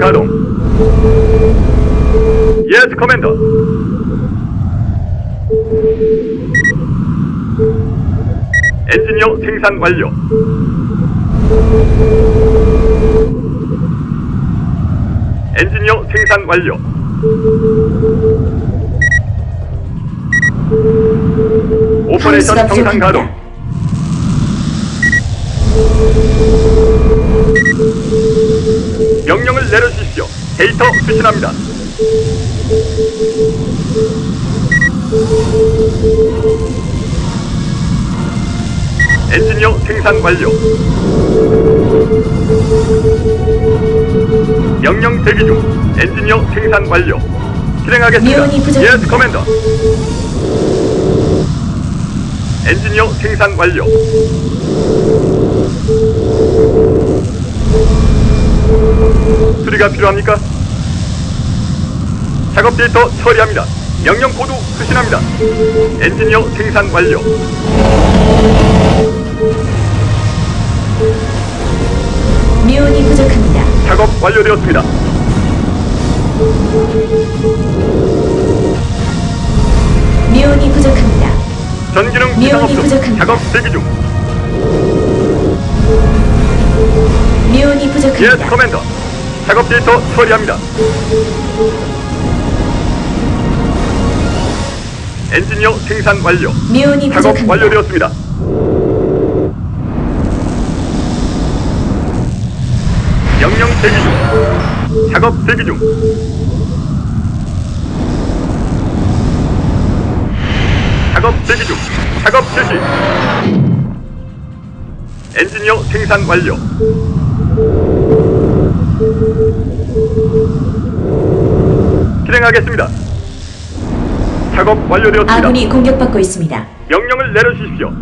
가동. 예스 커맨더. 엔지니어 생산 완료. 엔지니어 생산 완료. 오퍼레이션 정상 가동. 명령을 내려주십시오. 데이터 수신합니다. 엔지니어 생산 완료. 명령 대기 중. 엔지니어 생산 완료. 실행하겠습니다. 미온이 부족합니다. 예스 커맨더. 엔지니어 생산 완료. 수리가 필요합니까? 작업 데이터 처리합니다. 명령 코드 수신합니다. 엔지니어 생산 완료. 미온이 부족합니다. 작업 완료되었습니다. 미온이 부족합니다. 전기능 미온이. 부족합니다. 작업 대기 중. 미온이 부족합니다. 커맨더. 작업 데이터 처리합니다. 엔지니어 생산 완료. 미온이 작업 부족합니다. 완료되었습니다. 명령 대기 중. 작업 대기 중. 작업 대기 중. 작업 실시. 엔지니어 생산 완료. 실행하겠습니다. 작업 완료되었습니다. 아군이 공격받고 있습니다. 명령을 내려주십시오.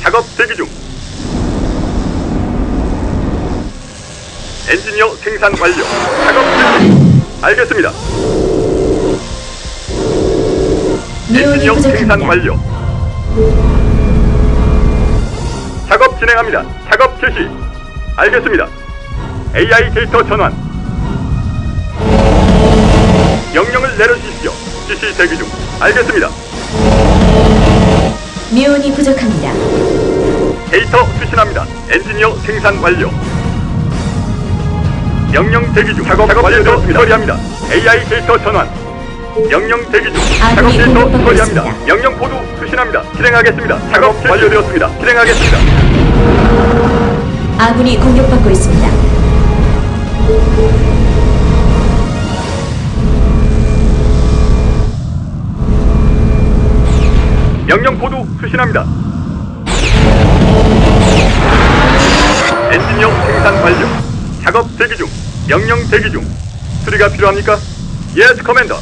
작업 대기 중. 엔지니어 생산 완료. 작업 실시. 알겠습니다. 미온이 엔지니어 생산 부족합니다. 완료. 작업 진행합니다. 작업 실시. 알겠습니다. AI 데이터 전환. 명령을 내려주십시오. 지시 대기 중. 알겠습니다. 미온이 부족합니다. 데이터 수신합니다. 엔지니어 생산 완료. 명령 대기 중. 작업, 작업 완료되었습니다. 처리합니다. AI 데이터 전환. 명령 대기 중. 작업 데이터 처리합니다. 명령 코드 수신합니다. 실행하겠습니다. 작업 완료되었습니다. 실행하겠습니다. 아군이 공격받고 있습니다. 명령 코드 수신합니다. 엔지니어 생산 완료. 작업 대기 중. 명령 대기 중. 수리가 필요합니까? 예스 커맨더.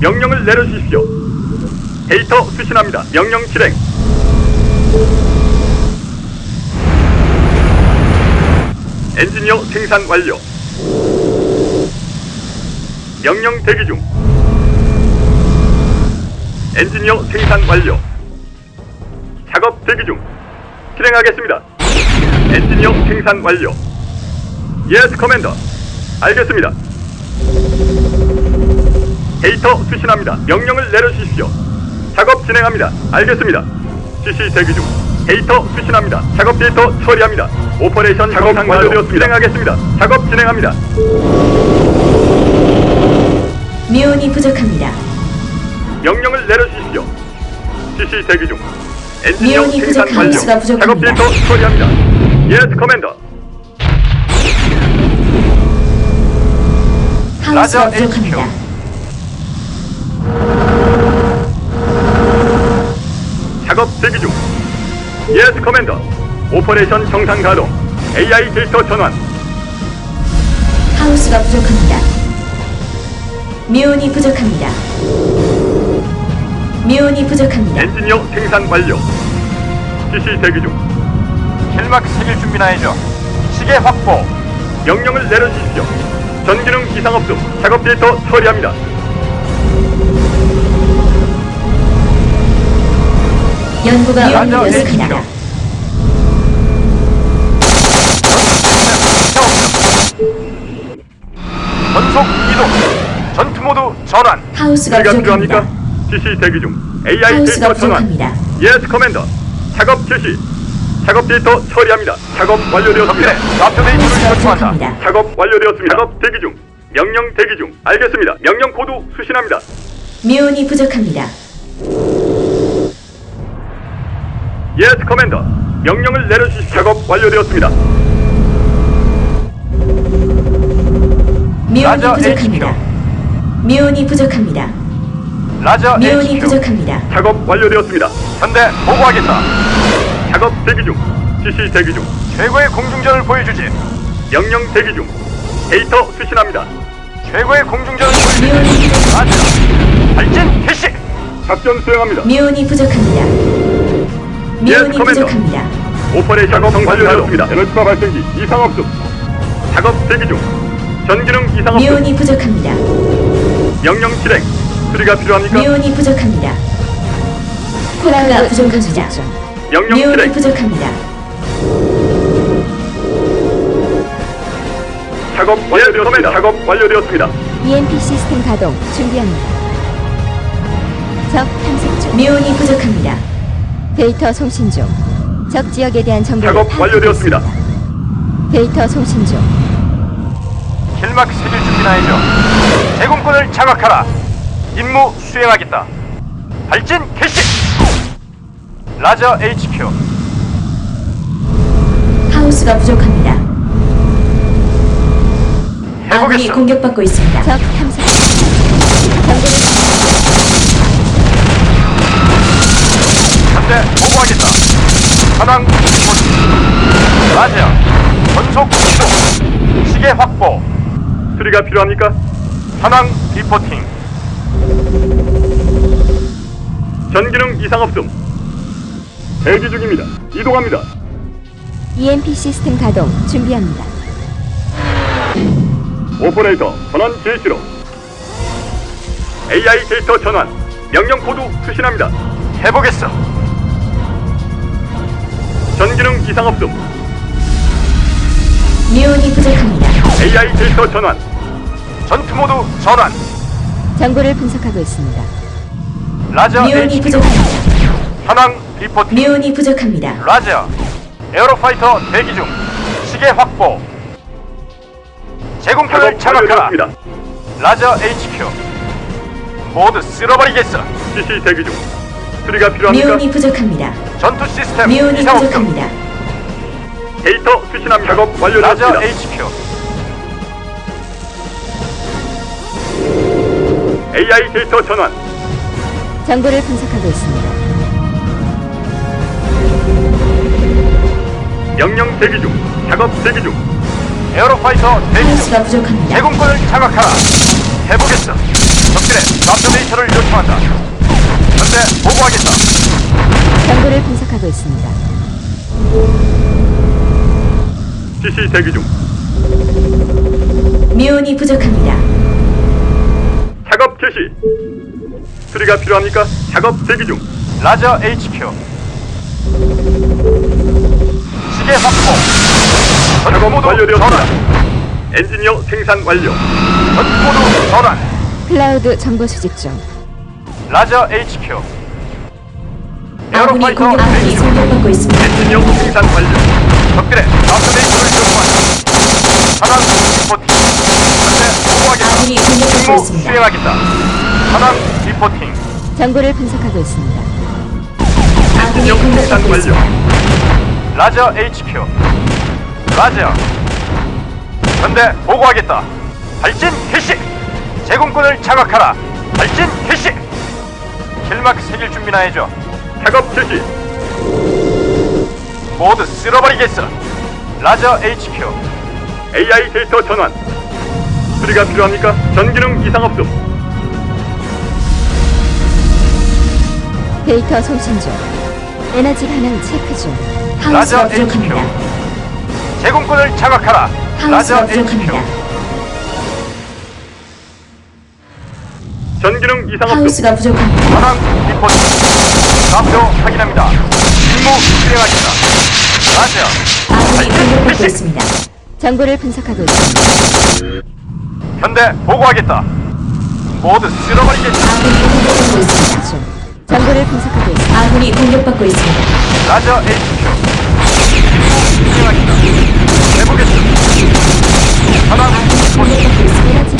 명령을 내려주십시오. 데이터 수신합니다. 명령 실행. 엔지니어 생산 완료. 명령 대기 중. 엔지니어 생산 완료. 작업 대기 중. 실행하겠습니다. 엔지니어 생산 완료. 예스 커맨더. 알겠습니다. 데이터 수신합니다. 명령을 내려주십시오. 작업 진행합니다. 알겠습니다. 지시 대기 중. 데이터 수신합니다. 작업 데이터 처리합니다. 오퍼레이션 작업 완료되었습니다. 실행하겠습니다. 작업 진행합니다. 미온이 부족합니다. 명령을 내려주십시오. 지시 대기 중. 엔지니어 미온이 생산 부족한 완료. 수가 부족합니다. 작업 데이터 처리합니다. 예스 커맨더. 하우스가 라저 부족합니다. 작업 대기 중. 예스 커맨더. 오퍼레이션 정상 가동. AI 데이터 전환. 하우스가 부족합니다. 미온이 부족합니다. 미온이 부족합니다. 엔지니어 생산 완료. 지시 대기 중. 킬막 생일 준비나 해줘. 시계 확보. 명령을 내려주십시오. 전기능 이상 없음. 작업 데이터 처리합니다. 연구가 완료됐습니다. 전속 이동. 전투 모드 전환. 하우스가 부족합니다. 필요합니까? CC 대기 중. AI 하우스가 데이터 전환. 부족합니다. 예스 커맨더. 작업 실시. 작업 데이터 처리합니다. 작업 완료되었습니다. 좌표 데이터를 하우스가. 부족합니다. 작업 완료되었습니다. 작업 대기 중. 명령 대기 중. 알겠습니다. 명령 코드 수신합니다. 미온이 부족합니다. 예스 커맨더. 명령을 내려주시 작업 완료되었습니다. 미온이 부족합니다. 미온이 부족합니다. 라저 미온이 HQ. 부족합니다. 작업 완료되었습니다. 현대 보고하겠다. 작업 대기 중. CC 대기 중. 최고의 공중전을 보여주지. 명령 대기 중. 데이터 수신합니다. 최고의 공중전을 보여주지. 미온이 부족- 라저. 발진 개시. 작전 수행합니다. 미온이 부족합니다. 미온이 커맨더. 부족합니다. 오퍼레이션 작업 완료되었습니다. 에너지바 발생기 이상 없음. 작업 대기 중. 전기능 이상 없음. 미온이 부족합니다. 명령 실행. 수리가 필요합니까? 미온이 부족합니다. 코라가 부족합니다. 명령 미온이 실행. 부족합니다. 작업 완료되었습니다. 작업 완료되었습니다. EMP 시스템 가동 준비합니다. 적 탐색 중. 미온이 부족합니다. 데이터 송신 중. 적 지역에 대한 정보를 작업 파악하고 완료되었습니다. 있습니다. 데이터 송신 중. 길막 새길 준비나 해줘. 제공권을 장악하라. 임무 수행하겠다. 발진 개시. 라저 HQ. 하우스가 부족합니다. 아군이 해보겠어. 공격받고 있습니다. 적. 정보를 현대 보고하겠다. 현황 리포트. 라저. 전속 이동. 시계 확보. 수리가 필요합니까? 현황 리포팅. 전기능 이상 없음. 대기 중입니다. 이동합니다. EMP 시스템 가동 준비합니다. 오퍼레이터 전환 제시로. AI 데이터 전환. 명령 코드 수신합니다. 해보겠어. 전기능 이상 없음. 미온이 부족합니다. AI 데이터 전환. 전투 모드 전환. 정보를 분석하고 있습니다. 라저 미온이 HQ. 부족합니다. 현황 리포팅. 미온이 부족합니다. 라저 에어로파이터 대기 중 시계 확보 제공권을 작업 장악하라 완료되었습니다. 라저 HQ 모두 쓸어버리겠어 CC 대기 중. 수리가 필요합니까? 미온이 부족합니다. 전투 시스템 미온이 이상 없음 부족합니다. 데이터 수신합니다. 작업 완료되었습니다. HQ AI 데이터 전환. 정보를 분석하고 있습니다. 명령 대기 중. 작업 대기 중. 에어로파이터 대기 중 하우스가 부족합니다. 제공권을 장악하라 해보겠어 적들의 좌표 데이터를 요청한다 현대 보고하겠다 정보를 분석하고 있습니다. CC 대기 중. 미온이 부족합니다. 작업 개시. 수리가 필요합니까? 작업 대기 중. 라저 HQ 시계 확보 작업 모드 완료되었습니다. 전환 엔지니어 생산 완료. 전투 모드 전환 클라우드 정보 수집 중. 라저 HQ 아군이 에어로파이터 공격, 아군이 대기 중 공격받고 있습니다. 엔지니어 생산 완료. 적들의 데이터를 요청한다 하단 리포팅 보고하겠다 아군이 공격받고 있습니다. 수행하겠다 하단 리포팅 정보를 분석하고 있습니다. 아군이 생산 공격받고 완료. 있습니다. 라저 HQ 라저 현대 보고하겠다 발진 개시 제공권을 장악하라 발진 개시 길막 새길 준비나 해줘 작업 개시. 모두 쓸어버리겠어 라저 HQ AI 데이터 전환. 수리가 필요합니까? 전기능 이상 없음. 데이터 송신 중. 에너지 반응 체크 중. 라저 부족합니다. 제공권을 장악하라 라저 하우스가 HQ 부족합니다. 전기능 이상 없음. 하우스가 부족합니다. 현황 리포트 좌표 확인합니다 임무 수행하겠다 라저 아군이 공격받고 있습니다. 정보를 분석하고 있습니다. 현대 보고하겠다. 모두 쓸어버리겠다. 아군이 공격받고 있습니다. 중. 정보를 분석하고 있습니다. 아군이 공격받고 있습니다. 라저 HQ. 진행하겠다. 해보겠다. 하나, 공격받고 있습니다. 대한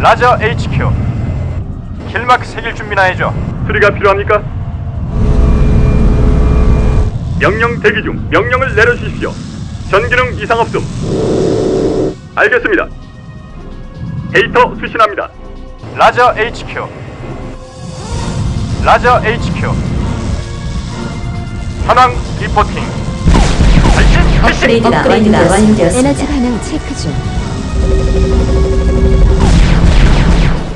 라저 HQ. 길막 새길 준비나 해줘. 수리가 필요합니까? 명령 대기 중. 명령을 내려주십시오. 전기능 이상 없음. 알겠습니다. 데이터 수신합니다. 라저 HQ. 라저 HQ. 현황 리포팅. 업그레이드가 완료되었습니다. 에너지 반응 체크 중.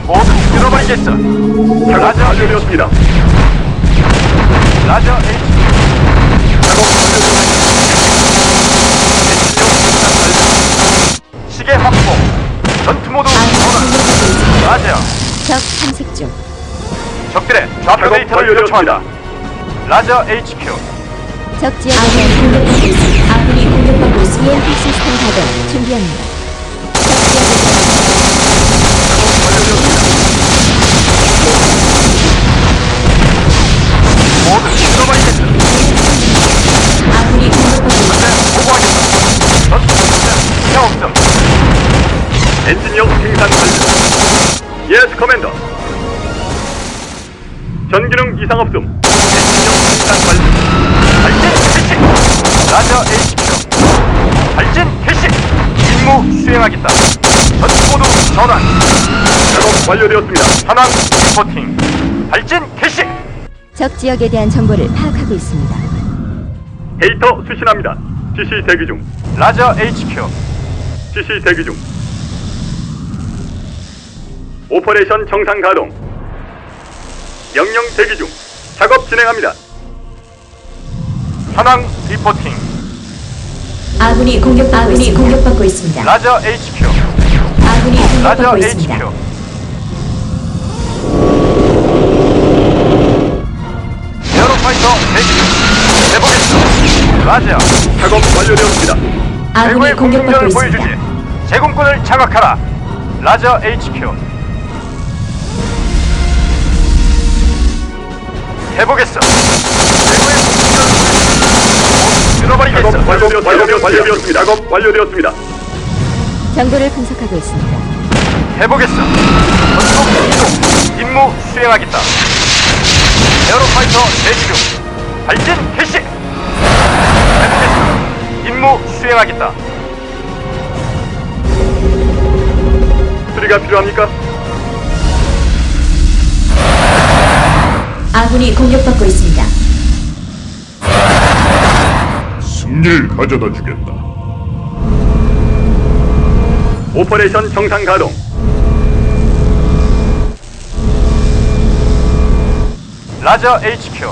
모두 쓸어버리겠어. 작업 라저 완료되었습니다. 라저 HQ. 적 탐색 중. 적들의 좌표 작업 데이터를. 요청한다. 라저 HQ. 적 지역에 아군이 공격받고 있습니다. 아군이 공격받고 있습니다. EMP 시스템 가동 준비합니다. 이상 없음. 완료. 발진 개시. 라저 HQ. 발진 개시. 임무 수행하겠다. 전투 모드 전환. 작업 완료되었습니다. 현황 리포팅. 발진 개시. 적 지역에 대한 정보를 파악하고 있습니다. 데이터 수신합니다. 지시 대기 중. 라저 HQ. 지시 대기 중. 오퍼레이션 정상 가동. 명령 대기 중. 작업 진행합니다. 현황 리포팅. 아군이 공격받고 아군이. 공격받고 있습니다. 라저 HQ. 아군이 라저 공격받고 HQ. 있습니다. 에어로파이터 대기 중. 해보겠어. 라저. 작업 완료되었습니다. 아군이 최고의 공격받고 있습니다. 보여주지. 제공권을 장악하라. 라저 HQ. 해보겠어. 들어버리겠어. 작업 완료되었- 완료되었습니다. 작업 완료되었습니다. 정보를 분석하고 있습니다. 해보겠어. 전속 이동. 임무 수행하겠다. 에어로파이터 대기 중. 발진 개시. 해보겠어. 임무 수행하겠다. 수리가 필요합니까? 아군이 공격받고 있습니다. 승리를 가져다 주겠다. 오퍼레이션 정상 가동. 라저 HQ.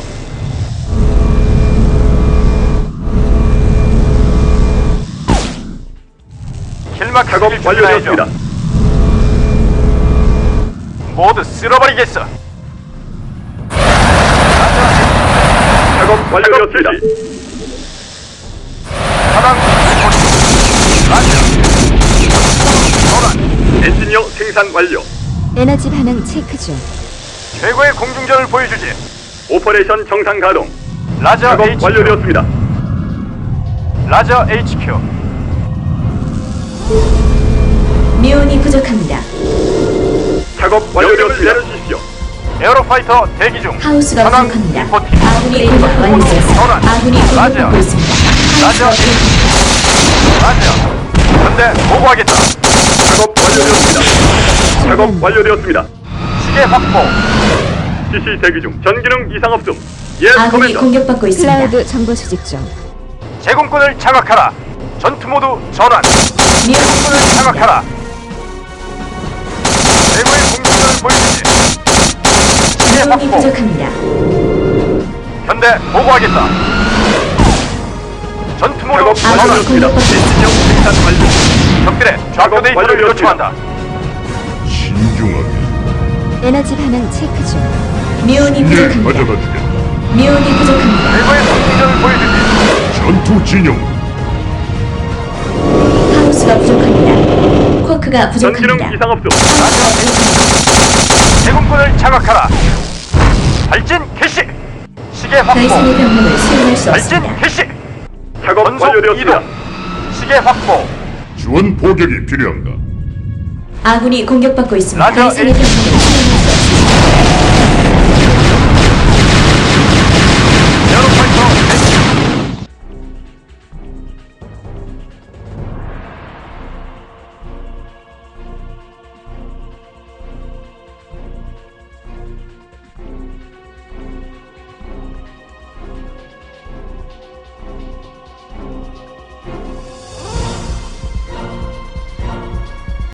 길막 작업 작업 완료되었습니다. 모두 쓸어버리겠어. 작업 완료되었습니다. 하단 라저. 전환. 엔지니어 생산 완료. 에너지 반응 체크 중. 최고의 공중전을 보여주지. 오퍼레이션 정상 가동. 라저 작업 HQ. 완료되었습니다. 라저 HQ. 미온이 부족합니다. 작업 완료되었습니다. 에어로파이터 대기 중. 하우스가 부족합니다. 리포팅. 아군이 공격 완료되었습니다. 전환. 아군이 공격받고. 있습니다. 하우스가 부족합니다. 라저. 현대 보고하겠다. 작업 완료되었습니다. 작업 완료되었습니다. 시계 확보. 지시 대기 중. 전기능 이상 없음. 예스 아군이 커맨더. 공격받고 있습니다. 클라우드 정보 수집 중. 제공권을 장악하라. 전투 모드 전환. 미온이 제공권을 장악하라. 최고의 공격을 보여주 확보. 부족합니다. 현대 보고하겠다. 전투 모드 작업 전환. 완료되었습니다. 엔지니어 생산 완료. 적들의 좌표 작업 데이터를. 요청한다. 신중하게 에너지 반응 체크 중. 미온이 승리를 부족합니다. 가져다 주겠다. 미온이 부족합니다. 최고의 공격을 보여주지. 전투 진영 하우스가 부족합니다. 쿼크가 전기능 부족합니다. 이상 없음. 제공권을 장악하라. 발진 개시. 시계 확보. 병력을 수 발진 없습니다. 개시. 작업 전속 완료되었습니다. 이동. 시계 확보. 지원 포격이 필요한가? 아군이 공격받고 있습니다. 라저 에이스. 병력을 수행할 수 없습니다.